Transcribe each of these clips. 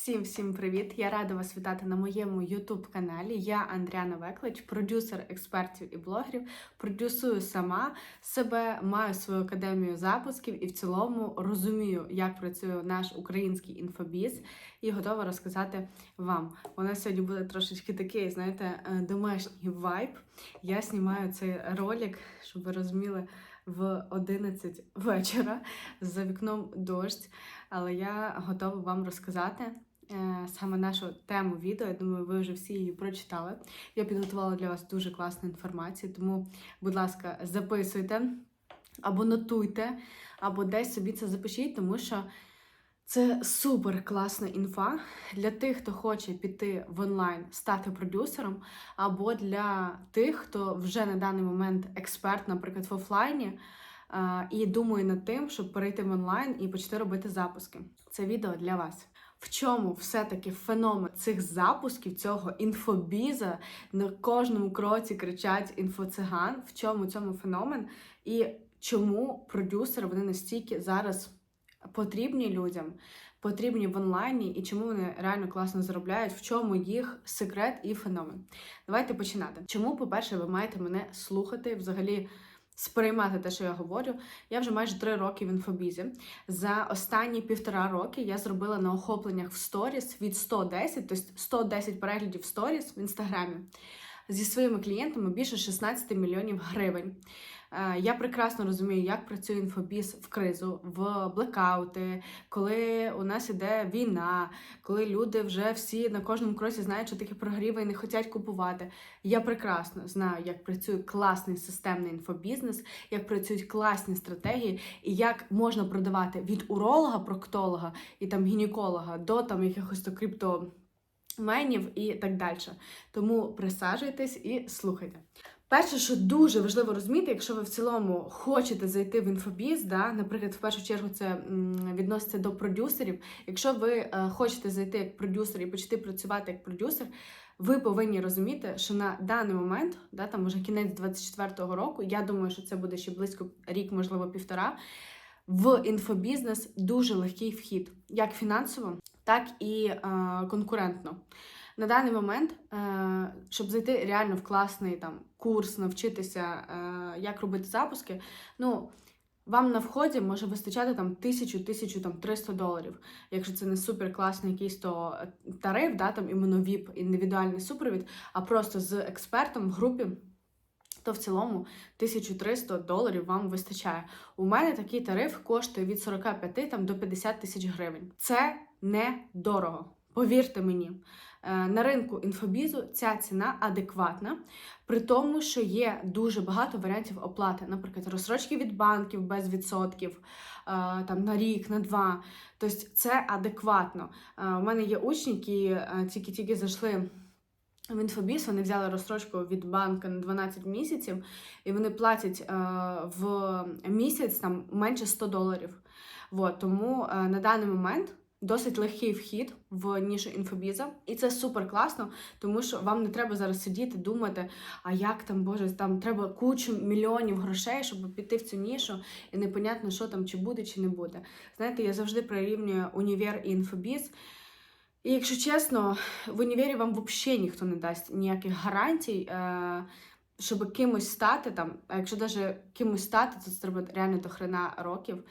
Всім всім привіт! Я рада вас вітати на моєму youtube каналі. Я Андріана Веклич, продюсер експертів і блогерів. Продюсую сама себе, маю свою академію запусків і в цілому розумію, як працює наш український інфобіз, і готова розказати вам. У нас сьогодні буде трошечки такий, знаєте, е, домашній вайб. Я знімаю цей ролик, щоб ви розуміли, в 11 вечора за вікном дощ. Але я готова вам розказати саме нашу тему відео. Я думаю, ви вже всі її прочитали. Я підготувала для вас дуже класну інформацію, тому, будь ласка, записуйте або нотуйте, або десь собі це запишіть, тому що це супер класна інфа для тих, хто хоче піти в онлайн, стати продюсером, або для тих, хто вже на даний момент експерт, наприклад, в офлайні. е, І думає над тим, щоб перейти в онлайн і почати робити запуски. Це відео для вас. В чому все-таки феномен цих запусків, цього інфобіза на кожному кроці кричать інфоциган? В чому цьому феномен? І чому продюсери вони настільки зараз потрібні людям, потрібні в онлайні, і чому вони реально класно заробляють? В чому їх секрет і феномен? Давайте починати. Чому, по-перше, ви маєте мене слухати взагалі? Сприймати те, що я говорю, я вже майже три роки в інфобізі. За останні півтора роки я зробила на охопленнях в сторіс від 110, тобто 110 переглядів сторіс в інстаграмі зі своїми клієнтами більше 16 мільйонів гривень. Е, Я прекрасно розумію, як працює інфобіз в кризу, в блекаути, коли у нас іде війна, коли люди вже всі на кожному кроці знають, що таке прогріви і не хочуть купувати. Я прекрасно знаю, як працює класний системний інфобізнес, як працюють класні стратегії, і як можна продавати від уролога, проктолога і там гінеколога до там якихось то крипто. Менів і так далі. Тому присаджуйтесь і слухайте. Перше, що дуже важливо розуміти, якщо ви в цілому хочете зайти в інфобіз, да, наприклад, в першу чергу це відноситься до продюсерів. Якщо ви е, хочете зайти як продюсер і почати працювати як продюсер, ви повинні розуміти, що на даний момент, да, там вже кінець 24-го року, я думаю, що це буде ще близько рік, можливо, півтора. В інфобізнес дуже легкий вхід, як фінансово, так і е, конкурентно. На даний момент, е, щоб зайти реально в класний там курс, навчитися, е, як робити запуски, ну. Вам на вході може вистачати там тисячу, тисячу там 300 доларів. Якщо це не супер класний якийсь то е, тариф, да, там іменно VIP, індивідуальний супровід, а просто з експертом в групі, то в цілому 1300 доларів вам вистачає. У мене такий тариф коштує від 45 там, до 50 тисяч гривень. Це не дорого. Повірте мені, на ринку інфобізу ця ціна адекватна, при тому, що є дуже багато варіантів оплати, наприклад, розсрочки від банків без відсотків е, там на рік, на два. Тобто це адекватно. Е, У мене є учні, які е, тільки-тільки зайшли. В інфобіс вони взяли розстрочку від банка на 12 місяців, і вони платять е, в місяць там менше 100 доларів. Вот, тому е, на даний момент досить легкий вхід в нішу інфобіза, і це супер класно, тому що вам не треба зараз сидіти, думати, а як там, боже, там треба кучу мільйонів грошей, щоб піти в цю нішу, і непонятно, що там чи буде, чи не буде. Знаєте, я завжди прирівнюю універ і інфобіз. І якщо чесно, в універі вам взагалі ніхто не дасть ніяких гарантій, е, щоб кимось стати там. А якщо навіть кимось стати, то це треба реально до хрена років.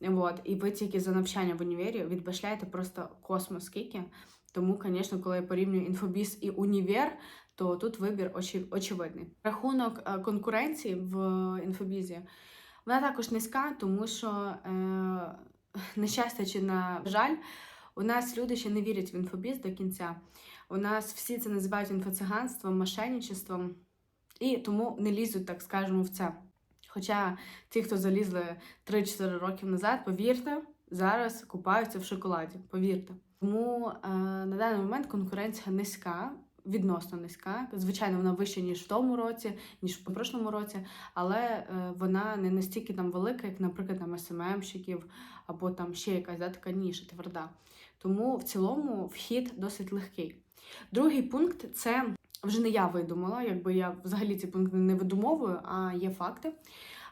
Вот. І ви тільки за навчання в універі відбашляєте просто космос скільки. Тому, звісно, коли я порівнюю інфобіз і універ, то тут вибір очі- очевидний. Рахунок е, конкуренції в інфобізі вона також низька, тому що, е, на щастя чи на жаль, у нас люди ще не вірять в інфобіз до кінця. У нас всі це називають інфоциганством, мошенничеством, і тому не лізуть, так скажемо, в це. Хоча ті, хто залізли 3-4 роки назад, повірте, зараз купаються в шоколаді. Повірте. Тому е, на даний момент конкуренція низька, відносно низька. Звичайно, вона вища, ніж в тому році, ніж в прошлому році, але е, вона не настільки там велика, як, наприклад, там СММщиків або там ще якась да, така ніша тверда. Тому в цілому вхід досить легкий. Другий пункт це вже не я видумала, якби я взагалі ці пункти не видумовую, а є факти.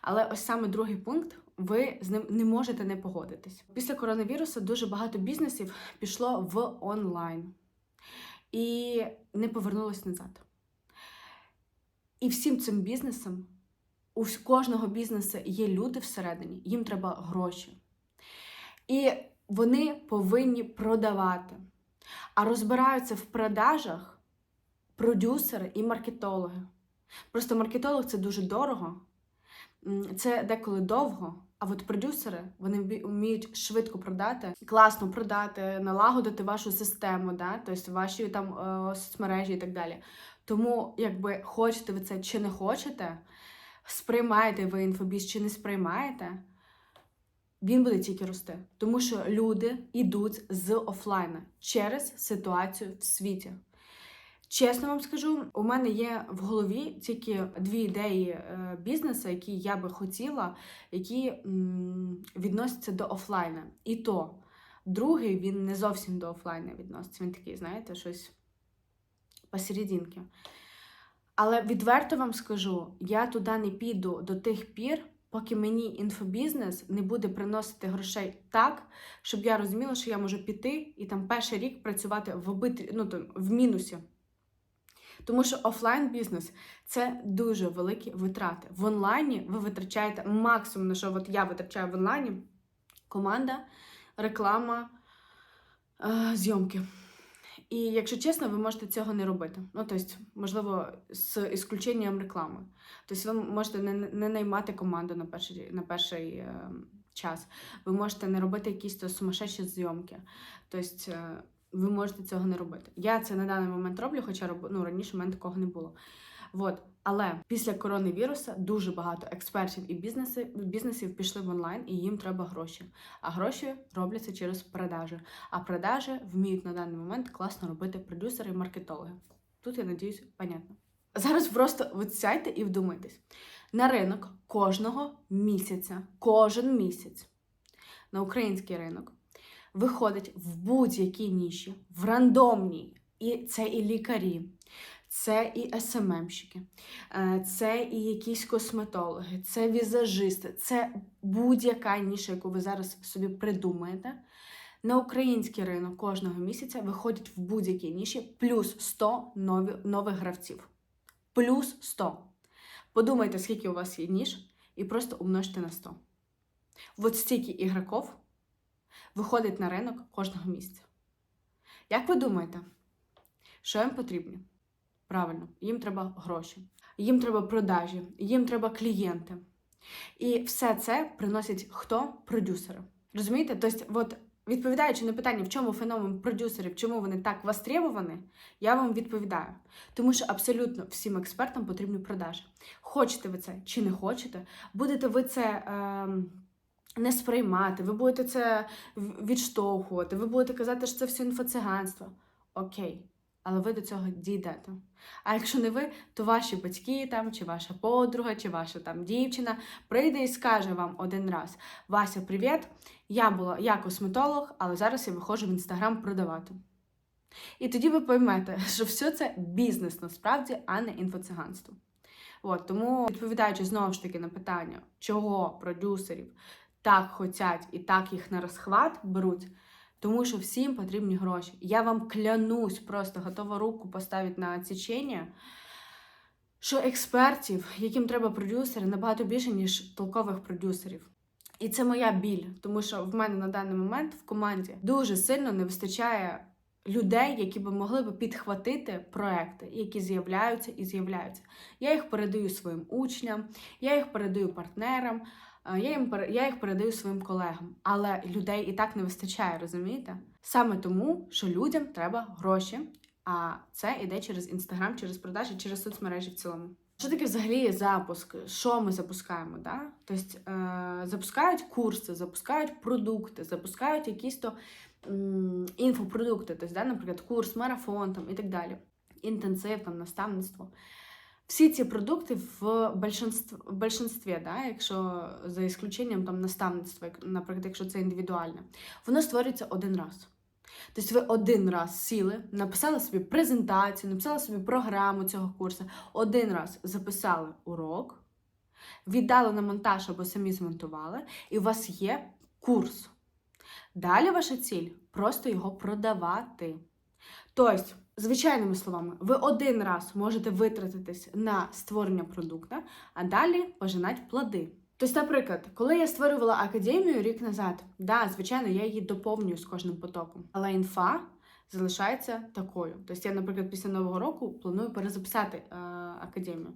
Але ось саме другий пункт ви з ним не можете не погодитись. Після коронавірусу дуже багато бізнесів пішло в онлайн і не повернулось назад. І всім цим бізнесам, у кожного бізнесу є люди всередині, їм треба гроші. І вони повинні продавати. А розбираються в продажах продюсери і маркетологи. Просто маркетолог це дуже дорого, це деколи довго. А от продюсери вони вміють швидко продати, класно продати, налагодити вашу систему, да? тобто ваші там е, соцмережі і так далі. Тому, якби хочете ви це чи не хочете, сприймаєте ви інфобіз чи не сприймаєте, він буде тільки рости. Тому що люди йдуть з офлайна через ситуацію в світі. Чесно вам скажу, у мене є в голові тільки дві ідеї е, бізнесу, які я би хотіла, які відносяться до офлайна. І то другий він не зовсім до офлайна відноситься. Він такий, знаєте, щось посерединки. Але відверто вам скажу, я туди не піду до тих пір, поки мені інфобізнес не буде приносити грошей так, щоб я розуміла, що я можу піти і там перший рік працювати в обитрі, ну, там, в мінусі. Тому що офлайн бізнес це дуже великі витрати. В онлайні ви витрачаєте максимум, на що от я витрачаю в онлайні команда, реклама, е, зйомки. І якщо чесно, ви можете цього не робити. Ну, тобто, можливо, з ісключенням реклами. Тобто, ви можете не, не наймати команду на перший, на перший е, час. Ви можете не робити якісь то сумасшедші зйомки. Тобто, е, ви можете цього не робити. Я це на даний момент роблю, хоча ну, раніше в мене такого не було. От. Але після коронавіруса дуже багато експертів і бізнеси, бізнесів пішли в онлайн, і їм треба гроші. А гроші робляться через продажі. А продажі вміють на даний момент класно робити продюсери і маркетологи. Тут я надіюсь, понятно. Зараз просто от сядьте і вдумайтесь. На ринок кожного місяця, кожен місяць на український ринок виходить в будь-якій ніші, в рандомній. І це і лікарі, це і СММщики, е, це і якісь косметологи, це візажисти, це будь-яка ніша, яку ви зараз собі придумаєте. На український ринок кожного місяця виходять в будь-якій ніші плюс 100 нові, нових гравців. Плюс 100. Подумайте, скільки у вас є ніж, і просто умножте на 100. От стільки ігроків виходить на ринок кожного місяця. Як ви думаєте, що їм потрібно? Правильно, їм треба гроші, їм треба продажі, їм треба клієнти. І все це приносять хто? Продюсери. Розумієте? Тобто, от, відповідаючи на питання, в чому феномен продюсерів, чому вони так востребовані, я вам відповідаю. Тому що абсолютно всім експертам потрібні продажі. Хочете ви це чи не хочете, будете ви це. Е- не сприймати, ви будете це відштовхувати, ви будете казати, що це все інфоциганство. Окей, але ви до цього дійдете. А якщо не ви, то ваші батьки там, чи ваша подруга, чи ваша там дівчина прийде і скаже вам один раз: Вася, привіт! Я була я косметолог, але зараз я виходжу в інстаграм продавати. І тоді ви поймете, що все це бізнес насправді, а не інфоциганство. От, тому, відповідаючи знову ж таки на питання, чого продюсерів так хотять і так їх на розхват беруть, тому що всім потрібні гроші. Я вам клянусь, просто готова руку поставити на отсічення, що експертів, яким треба продюсери, набагато більше, ніж толкових продюсерів. І це моя біль, тому що в мене на даний момент в команді дуже сильно не вистачає людей, які би могли би підхватити проекти, які з'являються і з'являються. Я їх передаю своїм учням, я їх передаю партнерам. Я, їм, я їх передаю своїм колегам, але людей і так не вистачає, розумієте? Саме тому, що людям треба гроші, а це йде через інстаграм, через продажі, через соцмережі в цілому. Що таке взагалі запуск? Що ми запускаємо? Да? Тобто е, запускають курси, запускають продукти, запускають якісь то м, інфопродукти, тобто, да, наприклад, курс, марафон там, і так далі, інтенсив, там, наставництво. Всі ці продукти в большинстві, в большинстві да, якщо за ісключенням там наставництва, наприклад, якщо це індивідуальне, воно створюється один раз. Тобто ви один раз сіли, написали собі презентацію, написали собі програму цього курсу, один раз записали урок, віддали на монтаж або самі змонтували, і у вас є курс. Далі ваша ціль просто його продавати. Тобто, звичайними словами, ви один раз можете витратитись на створення продукту, а далі пожинати плоди. Тобто, наприклад, коли я створювала академію рік назад, да, звичайно, я її доповнюю з кожним потоком, але інфа залишається такою. Тобто, я, наприклад, після нового року планую перезаписати е, академію.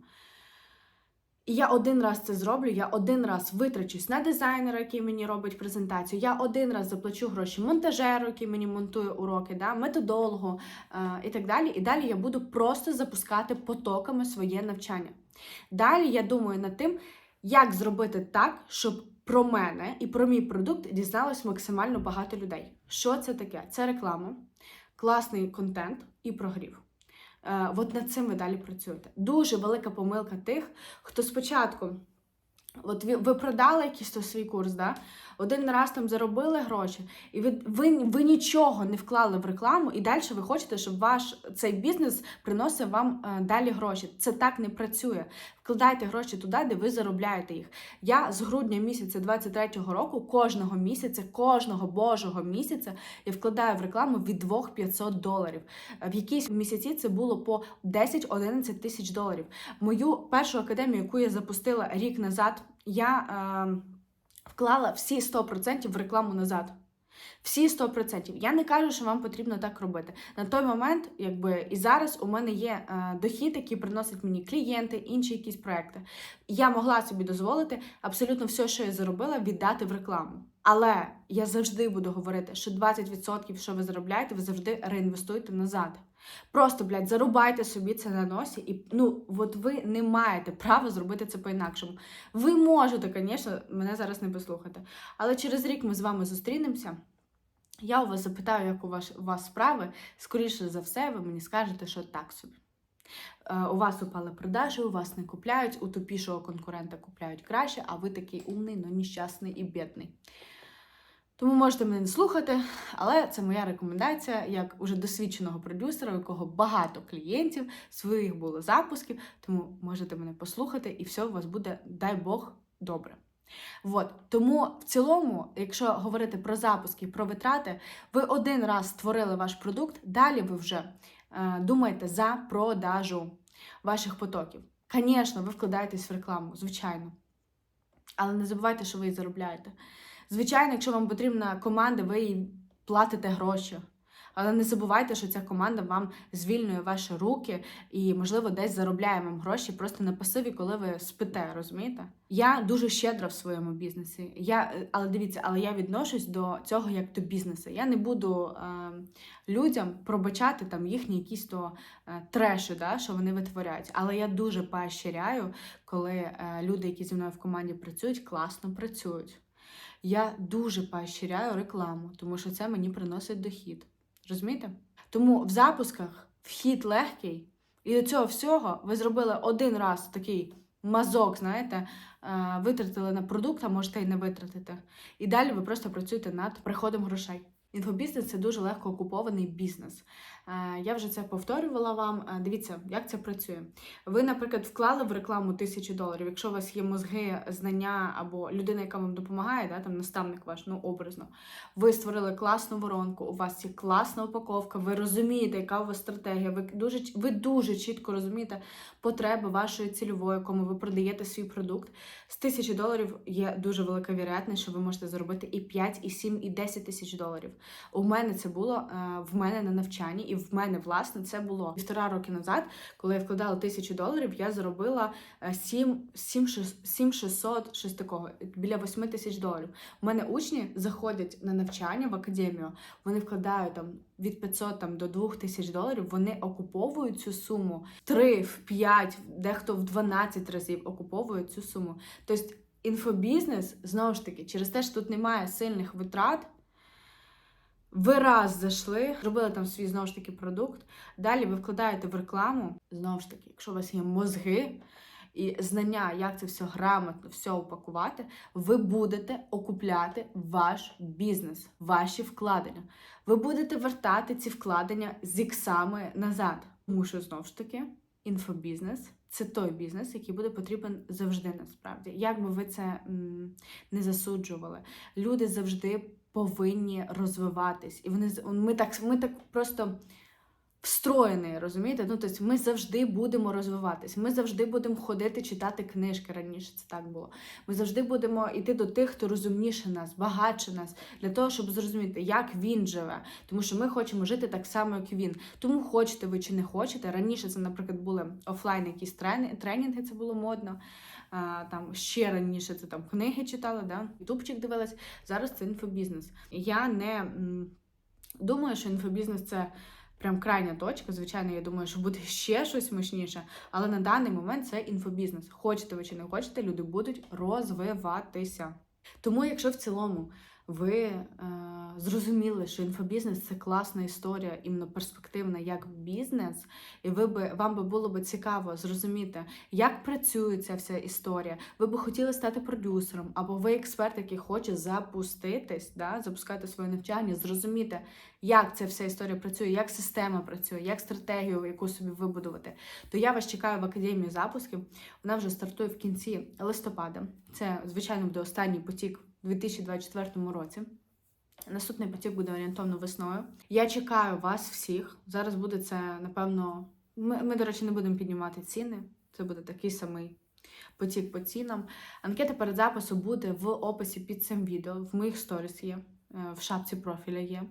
І я один раз це зроблю, я один раз витрачусь на дизайнера, який мені робить презентацію. Я один раз заплачу гроші монтажеру, який мені монтує уроки, да, методологу е, і так далі. І далі я буду просто запускати потоками своє навчання. Далі я думаю над тим, як зробити так, щоб про мене і про мій продукт дізналось максимально багато людей. Що це таке? Це реклама, класний контент і прогрів. Е, От над цим ви далі працюєте. Дуже велика помилка тих, хто спочатку. От ви, продали якийсь свій курс, да? Один раз там заробили гроші, і ви, ви, ви нічого не вклали в рекламу, і далі ви хочете, щоб ваш цей бізнес приносив вам е, далі гроші. Це так не працює. Вкладайте гроші туди, де ви заробляєте їх. Я з грудня місяця 23-го року кожного місяця, кожного божого місяця я вкладаю в рекламу від 2 доларів. В якійсь місяці це було по 10-11 тисяч доларів. Мою першу академію, яку я запустила рік назад, я е, вклала всі 100% в рекламу назад. Всі 100%. Я не кажу, що вам потрібно так робити. На той момент, якби і зараз у мене є е, дохід, який приносять мені клієнти, інші якісь проекти. Я могла собі дозволити абсолютно все, що я заробила, віддати в рекламу. Але я завжди буду говорити, що 20%, що ви заробляєте, ви завжди реінвестуєте назад. Просто, блядь, зарубайте собі це на носі, і ну, от ви не маєте права зробити це по-інакшому. Ви можете, звісно, мене зараз не послухати. Але через рік ми з вами зустрінемося. Я у вас запитаю, як у вас, у вас справи. Скоріше за все, ви мені скажете, що так собі. Е, у вас упали продажі, у вас не купляють, у тупішого конкурента купляють краще, а ви такий умний, но нещасний і бідний. Тому можете мене не слухати, але це моя рекомендація як уже досвідченого продюсера, у якого багато клієнтів, своїх було запусків. Тому можете мене послухати, і все у вас буде, дай Бог, добре. От. Тому в цілому, якщо говорити про запуски, про витрати, ви один раз створили ваш продукт, далі ви вже е, думаєте за продажу ваших потоків. Звісно, ви вкладаєтесь в рекламу, звичайно. Але не забувайте, що ви її заробляєте. Звичайно, якщо вам потрібна команда, ви їй платите гроші. Але не забувайте, що ця команда вам звільнює ваші руки і, можливо, десь заробляє вам гроші просто на пасиві, коли ви спите, розумієте? Я дуже щедра в своєму бізнесі. Я, Але дивіться, але я відношусь до цього як до бізнесу. Я не буду е, людям пробачати там їхні якісь то е, треші, да, що вони витворяють. Але я дуже поощряю, коли е, люди, які зі мною в команді працюють, класно працюють. Я дуже поощряю рекламу, тому що це мені приносить дохід. Розумієте? Тому в запусках вхід легкий, і до цього всього ви зробили один раз такий мазок, знаєте, витратили на продукт, а можете і не витратити. І далі ви просто працюєте над приходом грошей. Інфобізнес це дуже легко окупований бізнес. Я вже це повторювала вам. Дивіться, як це працює. Ви, наприклад, вклали в рекламу тисячу доларів. Якщо у вас є мозги, знання або людина, яка вам допомагає, да, там наставник ваш, ну образно. Ви створили класну воронку, у вас є класна упаковка, ви розумієте, яка у вас стратегія. Ви дуже ви дуже чітко розумієте потреби вашої цільової, кому ви продаєте свій продукт. З тисячі доларів є дуже велика вірятність, що ви можете заробити і 5, і 7, і 10 тисяч доларів. У мене це було в мене на навчанні, і в мене, власне, це було півтора роки назад, коли я вкладала тисячу доларів, я заробила 7, 7, 7 600, щось такого, біля 8 тисяч доларів. У мене учні заходять на навчання в академію, вони вкладають там від 500 там, до 2 тисяч доларів, вони окуповують цю суму в 3, в 5, дехто в 12 разів окуповують цю суму. Тобто інфобізнес, знову ж таки, через те, що тут немає сильних витрат. Ви раз зайшли, зробили там свій знову ж таки продукт. Далі ви вкладаєте в рекламу. Знову ж таки, якщо у вас є мозги і знання, як це все грамотно, все упакувати, ви будете окупляти ваш бізнес, ваші вкладення. Ви будете вертати ці вкладення з іксами назад. Тому що знову ж таки інфобізнес це той бізнес, який буде потрібен завжди насправді. Як би ви це м, не засуджували, люди завжди повинні розвиватись. І вони ми так, ми так просто встроєні, розумієте? Ну, тобто ми завжди будемо розвиватись. Ми завжди будемо ходити читати книжки. Раніше це так було. Ми завжди будемо йти до тих, хто розумніше нас, багатше нас, для того, щоб зрозуміти, як він живе. Тому що ми хочемо жити так само, як він. Тому хочете ви чи не хочете. Раніше це, наприклад, були офлайн якісь тренінги, це було модно. А, там ще раніше це там книги читала, да? ютубчик дивилась. Зараз це інфобізнес. Я не думаю, що інфобізнес це прям крайня точка. Звичайно, я думаю, що буде ще щось мощніше, але на даний момент це інфобізнес. Хочете ви чи не хочете, люди будуть розвиватися. Тому, якщо в цілому ви е, зрозуміли, що інфобізнес це класна історія, іменно перспективна як бізнес, і ви би вам би було б цікаво зрозуміти, як працює ця вся історія. Ви би хотіли стати продюсером, або ви експерт, який хоче запуститись, да, запускати своє навчання, зрозуміти, як ця вся історія працює, як система працює, як стратегію, яку собі вибудувати. То я вас чекаю в академії запусків. Вона вже стартує в кінці листопада. Це, звичайно, буде останній потік 2024 році. Наступний потік буде орієнтовно весною. Я чекаю вас всіх. Зараз буде це, напевно. Ми, ми, до речі, не будемо піднімати ціни. Це буде такий самий потік по цінам. Анкета перед запису буде в описі під цим відео. В моїх сторіс є, в шапці профіля є.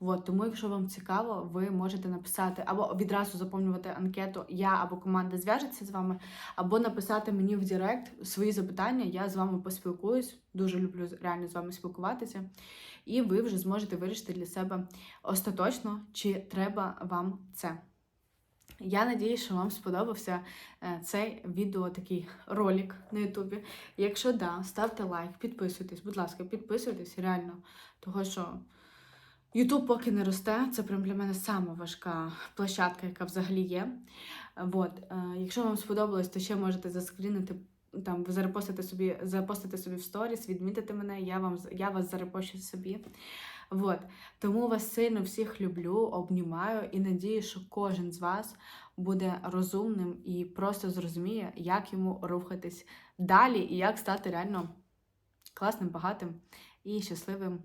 От, тому, якщо вам цікаво, ви можете написати або відразу заповнювати анкету Я або команда зв'яжеться з вами, або написати мені в Директ свої запитання. Я з вами поспілкуюсь. Дуже люблю реально з вами спілкуватися. І ви вже зможете вирішити для себе остаточно, чи треба вам це. Я надіюсь, що вам сподобався е, цей відео, такий ролик на Ютубі. Якщо да, ставте лайк, підписуйтесь, будь ласка, підписуйтесь реально. Того що Ютуб поки не росте, це прям для мене сама важка площадка, яка взагалі є. Вот. е, Якщо вам сподобалось, то ще можете заскрінити. Там зарепостити собі, запостити собі в сторіс, відмітити мене, я вам я вас зарепощу собі. Вот. Тому вас сильно всіх люблю, обнімаю і надію, що кожен з вас буде розумним і просто зрозуміє, як йому рухатись далі і як стати реально класним, багатим і щасливим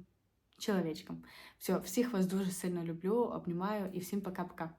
чоловічком. Все, всіх вас дуже сильно люблю, обнімаю і всім пока-пока.